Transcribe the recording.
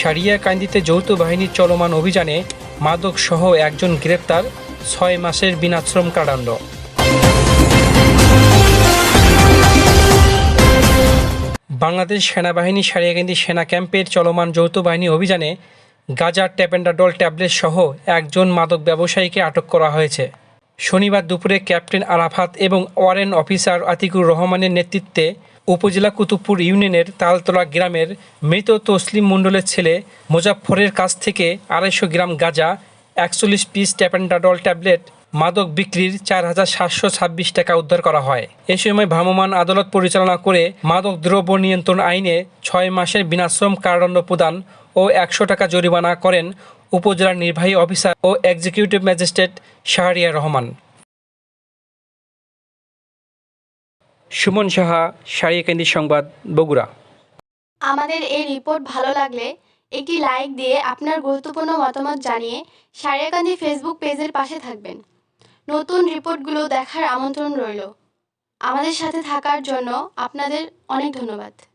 সারিয়াকান্দিতে যৌথ বাহিনীর চলমান অভিযানে মাদক সহ একজন গ্রেপ্তার, ছয় মাসের বিনাশ্রম কারাদণ্ড। বাংলাদেশ সেনাবাহিনী সারিয়াকান্দি সেনা ক্যাম্পের চলমান যৌথ বাহিনী অভিযানে গাজা ট্যাপেন্ডাডল ট্যাবলেট সহ একজন মাদক ব্যবসায়ীকে আটক করা হয়েছে। শনিবার দুপুরে ক্যাপ্টেন আরাফাত এবং ওয়ারেন অফিসার আতিকুর রহমানের নেতৃত্বে উপজেলা কুতুবপুর ইউনিয়নের তালতলা গ্রামের মৃত তসলিম মণ্ডলের ছেলে মোজাফফরের কাছ থেকে আড়াইশো গ্রাম গাঁজা, একচল্লিশ পিস ট্যাপেন্ডাডল ট্যাবলেট, মাদক বিক্রির চার হাজার সাতশো ছাব্বিশ টাকা উদ্ধার করা হয়। এ সময় ভ্রাম্যমাণ আদালত পরিচালনা করে মাদক দ্রব্য নিয়ন্ত্রণ আইনে ছয় মাসের বিনাশ্রম কারাদণ্ড প্রদান ও একশো টাকা জরিমানা করেন উপজেলার নির্বাহী অফিসার ও এক্সিকিউটিভ ম্যাজিস্ট্রেট শাহরিয়া রহমান। সুমন সাহা সারিয়াকান্দি সংবাদ, বগুড়া। আমাদের এই রিপোর্ট ভালো লাগলে একটি লাইক দিয়ে আপনার গুরুত্বপূর্ণ মতামত জানিয়ে সারিয়াকান্দি ফেসবুক পেজের পাশে থাকবেন। নতুন রিপোর্টগুলো দেখার আমন্ত্রণ রইল। আমাদের সাথে থাকার জন্য আপনাদের অনেক ধন্যবাদ।